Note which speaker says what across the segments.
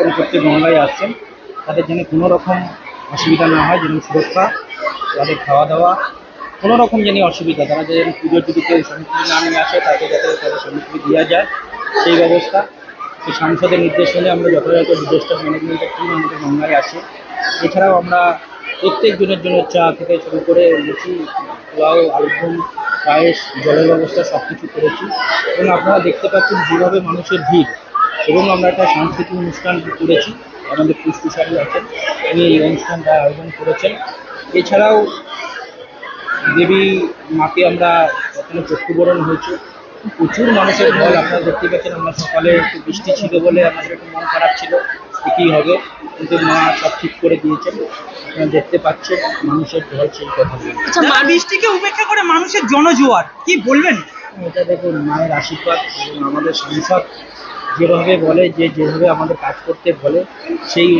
Speaker 1: উদযাপন করতে মহলায় আসছেন, তাদের যেন কোনো রকম অসুবিধা না হয় যেন সুরক্ষা, তাদের খাওয়া দাওয়া কোনো রকম যেন অসুবিধা, তারা যেন পুজোর যদি কেউ সামগ্রী না নিয়ে আসে, তাকে যাতে তাদের সামগ্রী দেওয়া যায়, সেই ব্যবস্থা। সেই সাংসদের নির্দেশ হলে আমরা যথাযথ ডিজাস্টার ম্যানেজমেন্টের টিম আমাদের গঙ্গায় আসে। এছাড়াও আমরা প্রত্যেক জনের জন্য চা থেকে শুরু করে লুচি, পোলাও আলুদম পায়েস, জলের ব্যবস্থা সব কিছু করেছি। এবং আপনারা দেখতে পাচ্ছেন যেভাবে মানুষের ভিড় এবং আমরা একটা সাংস্কৃতিক অনুষ্ঠান করেছি আমাদের পুষ্টিশালী আছেন তিনি এই অনুষ্ঠানটা আয়োজন করেছেন। এছাড়াও দেবী মাকে আমরা ওখানে চক্ষুবরণ হয়েছে। প্রচুর মানুষের ঢল আপনারা দেখতে পাচ্ছেন আমরা সকালে একটু বৃষ্টি ছিল বলে আমাদের একটু মন খারাপ ছিল কী হবে কিন্তু মা সব ঠিক করে দিয়েছেন। আপনারা দেখতে পাচ্ছেন মানুষের ঢল সেই কথা
Speaker 2: আচ্ছা মানুষ
Speaker 3: বৃষ্টিকে উপেক্ষা করে মানুষের জনজোয়ার কি বলবেন?
Speaker 1: এটা দেখুন মায়ের আশীর্বাদ এবং আমাদের সাংসদ যেভাবে বলে যে যেভাবে আমাদের কাজ করতে বলে সেই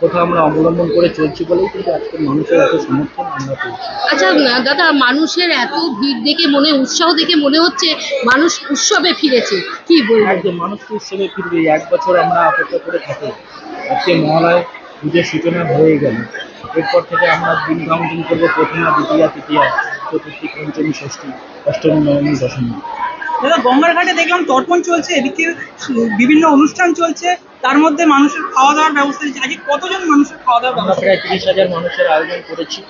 Speaker 1: কথা আমরা অবলম্বন করে চলছি বলেই কিন্তু আজকে মানুষের এত সমর্থন আমরা পেয়েছি।
Speaker 2: আচ্ছা দাদা মানুষের এত ভিড় দেখে মনে উৎসাহ দেখে মনে হচ্ছে মানুষ উৎসবে ফিরেছে কি বলব?
Speaker 1: একদম মানুষ তো উৎসবে ফিরবে এক বছর আমরা অপেক্ষা করে থাকি। আজকে মহালয় পুজোর সূচনা হয়ে গেল। এরপর থেকে আমরা দিন কাউন্টিং করব প্রথমা দ্বিতীয়া তৃতীয়া চতুর্থী পঞ্চমী ষষ্ঠী অষ্টমী নবমী দশমী।
Speaker 3: দাদা গঙ্গার ঘাটে দেখলাম তর্পণ চলছে এদিকে বিভিন্ন অনুষ্ঠান চলছে তার মধ্যে মানুষের খাওয়া দাওয়ার ব্যবস্থা হচ্ছে আজকে কতজন মানুষের খাওয়া দাওয়ার
Speaker 1: আমরা প্রায় তিরিশ হাজার মানুষের আয়োজন করেছি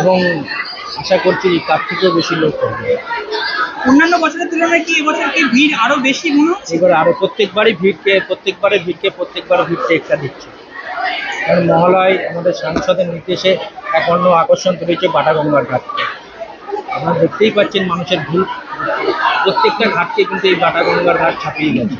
Speaker 1: এবং আশা করছি তার থেকেও বেশি লোক হবে।
Speaker 3: অন্যান্য বছরের তুলনায় কি এবছর কি ভিড় আরও বেশি মনে হচ্ছে?
Speaker 1: এবার আরও প্রত্যেকবারই ভিড়কে প্রত্যেকবারে ভিড়কে প্রত্যেকবার ভিড়কে একটা দিচ্ছে। কারণ মহালয় আমাদের সাংসদের নির্দেশে এক অন্য আকর্ষণ করেছে বাটাগঙ্গার ঘাটকে। আপনারা দেখতেই পাচ্ছেন মানুষের ভিড় প্রত্যেকটা ঘাটকে কিন্তু এই বাটাগঙ্গার ঘাট ছাপিয়ে গেছে।